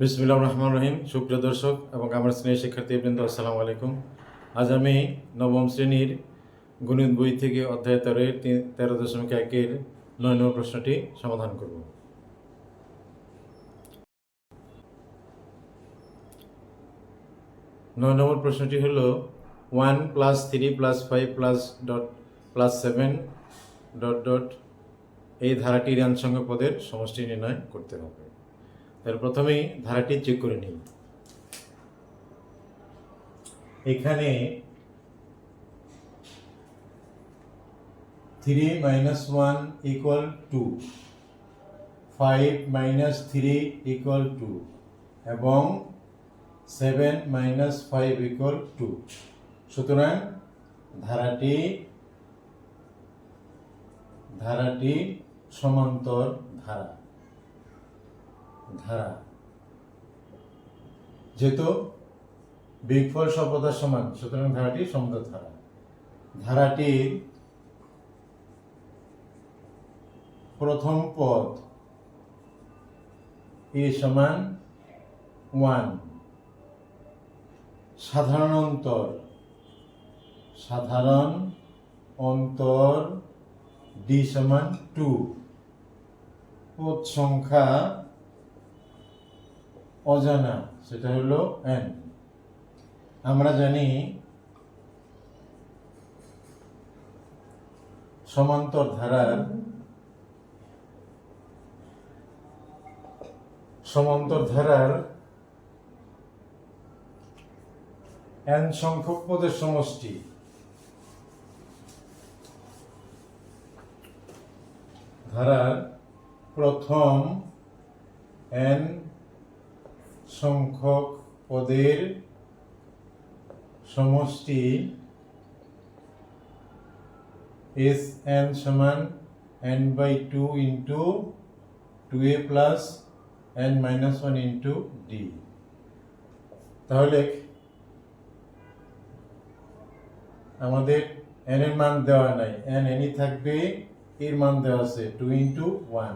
বিসমিল্লাহ রহমান রহিম। সুপ্রিয় দর্শক এবং আমার স্নেহ শিক্ষার্থীবৃন্দ, আসসালামু আলাইকুম। আজ আমি নবম শ্রেণির গণিত বই থেকে অধ্যায় তিন- তেরো দশমিক একের নয় নম্বর প্রশ্নটি সমাধান করব। নয় নম্বর প্রশ্নটি হল one plus three plus five plus dot, plus seven dot dot এই ধারাটির আনুষঙ্গ পদের সমষ্টি নির্ণয় করতে হবে। তার প্রথমেই ধারাটি চেক করে নিই। এখানে three minus one equal two five minus three equal two এবং seven minus five equal two সুতরাং ধারাটি ধারাটি সমান্তর ধারা। ধারা। যেহেতু বিগফল সভ্যতার সমান, সুতরাং ধারাটি সমান্তর ধারা। ধারাটির প্রথম পদ এ সমান ওয়ান। সাধারণ অন্তর সাধারণ অন্তর ডি সমান টু। পদ সংখ্যা অজানা, সেটা হলো এন আমরা জানি সমান্তর ধারার সমান্তর ধারার এন সংখ্যক পদের সমষ্টি। ধারার প্রথম এন সংখ্যক পদের সমষ্টি এস এন সমান n by two into two a plus n minus one into d তাহলে আমাদের এন এর মান দেওয়া নাই। এন এনই থাকবে, এর মান দেওয়া আছে two into one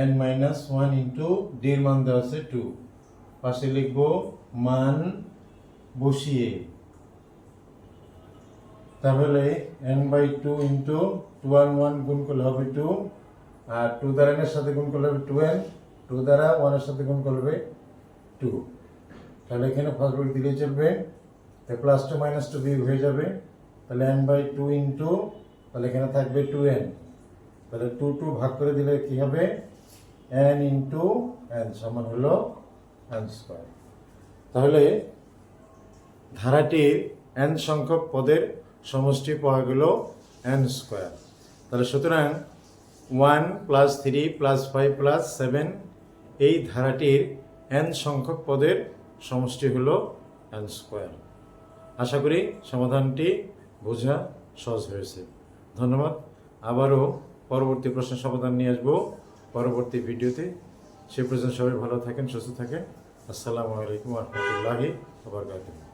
n minus one into d এর মান দেওয়া আছে টু পাশে লিখব, মান বসিয়ে। তাহলে n by two into two one one গুণ করলে হবে টু আর টু দ্বারা এনের সাথে গুণ করলে হবে টু এন টু দ্বারা ওয়ানের সাথে গুণ করবে টু তাহলে এখানে ফসফেট দিলে চলবে প্লাস টু মাইনাস টু বিয়োগ হয়ে যাবে। তাহলে এন বাই টু ইন্টু তাহলে এখানে থাকবে টু এন তাহলে টু টু ভাগ করে দিলে কি হবে? এন ইন্টু এন সমান হলো তাহলে ধারাটির এন সংখ্যক পদের সমষ্টি পাওয়া গেল এন স্কোয়ার তাহলে সুতরাং one plus three plus five plus seven এই ধারাটির এন সংখ্যক পদের সমষ্টি হলো এন স্কোয়ার আশা করি সমাধানটি বোঝা সহজ হয়েছে। ধন্যবাদ। আবারও পরবর্তী প্রশ্নের সমাধান নিয়ে আসব। পরবর্তী ভিডিওতে সে পর্যন্ত সবাই ভালো থাকেন সুস্থ থাকেন। আসসালামু আলাইকুম রহমতুল্লাহি আবরকাতুহ